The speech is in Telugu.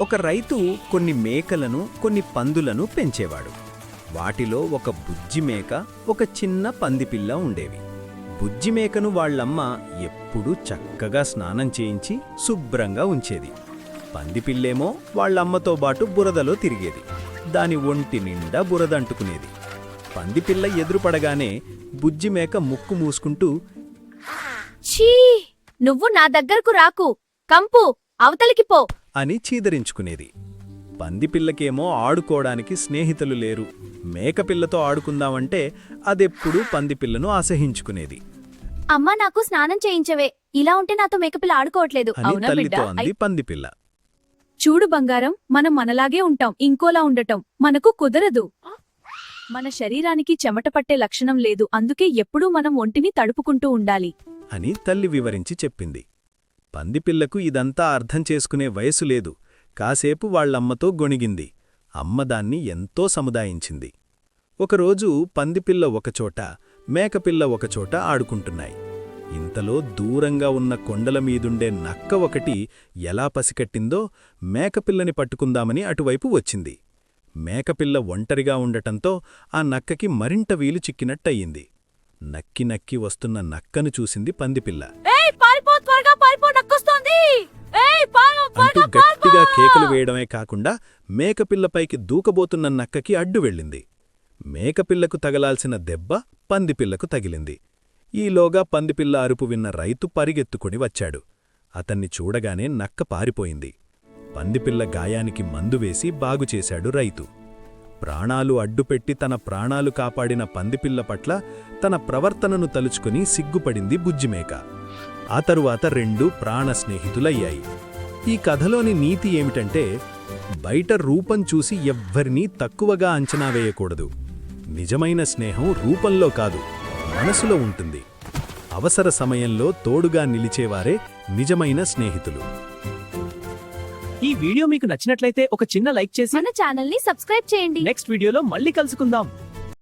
ఒక రైతు కొన్ని మేకలను కొన్ని పందులను పెంచేవాడు. వాటిలో ఒక బుజ్జి మేక ఒక చిన్న పందిపిల్ల ఉండేవి. బుజ్జి మేకను వాళ్ళమ్మ ఎప్పుడూ చక్కగా స్నానం చేయించి శుభ్రంగా ఉంచేది. పందిపిల్లేమో వాళ్ళమ్మతో పాటు బురదలో తిరిగేది. దాని ఒంటి నిండా బురద అంటుకునేది పందిపిల్ల ఎదురుపడగానే బుజ్జి మేక ముక్కు మూసుకుంటూ ఛీ! నువ్వు నా దగ్గరకు రాకు. కంపు! అవతలికి పో. అని చీదరించుకునేది. పందిపిల్లకేమో ఆడుకోవడానికి స్నేహితులు లేరు. మేకపిల్లతో ఆడుకుందామంటే అదెప్పుడూ పందిపిల్లను అసహించుకునేది. అమ్మా నాకు స్నానం చేయించవే. ఇలా ఉంటే నాతో మేకపిల్ల ఆడుకోవట్లేదు. తల్లితో అంది పందిపిల్ల చూడు బంగారం మనం మనలాగే ఉంటాం. ఇంకోలా ఉండటం మనకు కుదరదు. మన శరీరానికి చెమట పట్టే లక్షణం లేదు. అందుకే ఎప్పుడూ మనం ఒంటిని తడుపుకుంటూ ఉండాలి. అని తల్లి వివరించి చెప్పింది. పందిపిల్లకు ఇదంతా అర్థం చేసుకునే వయసు లేదు. కాసేపు వాళ్ళమ్మతో గొణిగింది. అమ్మ దాన్ని ఎంతో సముదాయించింది. ఒకరోజు పందిపిల్ల ఒకచోట మేకపిల్ల ఒకచోట ఆడుకుంటున్నాయి. ఇంతలో దూరంగా ఉన్న కొండల మీదుండే నక్క ఒకటి ఎలా పసికట్టిందో మేకపిల్లని పట్టుకుందామని అటువైపు వచ్చింది. మేకపిల్ల ఒంటరిగా ఉండటంతో ఆ నక్కకి మరింట వీలు చిక్కినట్టయింది. నక్కి నక్కి వస్తున్న నక్కను చూసింది పందిపిల్ల అంటూ గట్టిగా కేకలు వేయడమే కాకుండా మేకపిల్లపైకి దూకబోతున్న నక్కకి అడ్డు వెళ్ళింది. మేకపిల్లకు తగలాల్సిన దెబ్బ పందిపిల్లకు తగిలింది. ఈలోగా పందిపిల్ల అరుపు విన్న రైతు పరిగెత్తుకుని వచ్చాడు. అతన్ని చూడగానే నక్క పారిపోయింది. పందిపిల్ల గాయానికి మందు వేసి బాగుచేశాడు రైతు. ప్రాణాలు అడ్డుపెట్టి తన ప్రాణాలు కాపాడిన పందిపిల్ల పట్ల తన ప్రవర్తనను తలుచుకుని సిగ్గుపడింది బుజ్జిమేక. ఆ తరువాత రెండు ప్రాణ స్నేహితులయ్యాయి. ఈ కథలోని నీతి ఏమిటంటే బయట రూపం చూసి ఎవ్వరినీ తక్కువగా అంచనా వేయకూడదు. నిజమైన స్నేహం రూపంలో కాదు మనసులో ఉంటుంది. అవసర సమయంలో తోడుగా నిలిచేవారే నిజమైన స్నేహితులు. ఈ వీడియో మీకు నచ్చినట్లయితే ఒక చిన్న లైక్ చేసి మన ఛానల్ని సబ్స్క్రైబ్ చేయండి. నెక్స్ట్ వీడియోలో మళ్ళీ కలుసుకుందాం.